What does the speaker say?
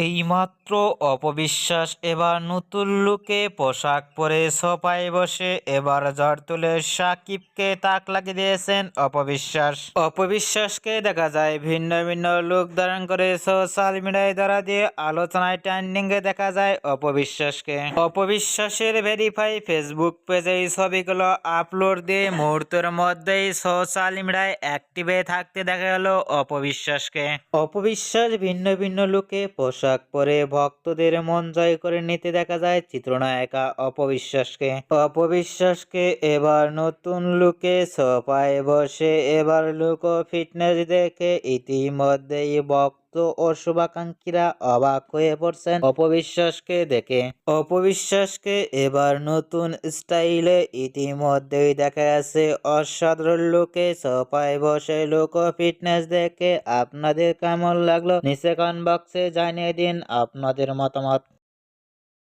এইমাত্র অপবিশ্বাস, এবার নতুন লুকে পোশাক পরে সোফায় বসে, এবার ঝড় তুলে সাকিবকে তাক লাগিয়ে দিয়েছেন অপবিশ্বাস। অপবিশ্বাসকে দেখা যায় ভিন্ন ভিন্ন লুক ধারণ করে সোশ্যাল মিডিয়ায় দ্বারা দিয়ে আলোচনায় ট্রেন্ডিং এ দেখা যায় অপবিশ্বাসকে। অপবিশ্বাসের ভেরিফাই ফেসবুক পেজে এই ছবিগুলো আপলোড দিয়ে মুহূর্তের মধ্যেই সোশ্যাল মিডিয়ায় অ্যাক্টিভে থাকতে দেখা গেল অপবিশ্বাসকে। অপবিশ্বাস ভিন্ন ভিন্ন লুকে পোশাক পরে ভক্তদের মন জয় করে নিতে দেখা যায় চিত্রনায়িকা অপবিশ্বাসকে। অপবিশ্বাসকে এবার নতুন লুকে সোফায় বসে, এবার লুকো ফিটনেস দেখে ইতিমধ্যেই ভক্ত ও শুভাকাঙ্ক্ষীরা অবাক হয়ে পড়ছেন। অপবিশ্বাসকে দেখে। অপবিশ্বাসকে এবার নতুন স্টাইলে ইতিমধ্যেই দেখা গেছে, অসাধারণ লোকে সোফায় বসে লোক ফিটনেস দেখে আপনাদের কেমন লাগল? নিচে কমেন্ট বক্সে জানিয়ে দিন আপনাদের মতামত।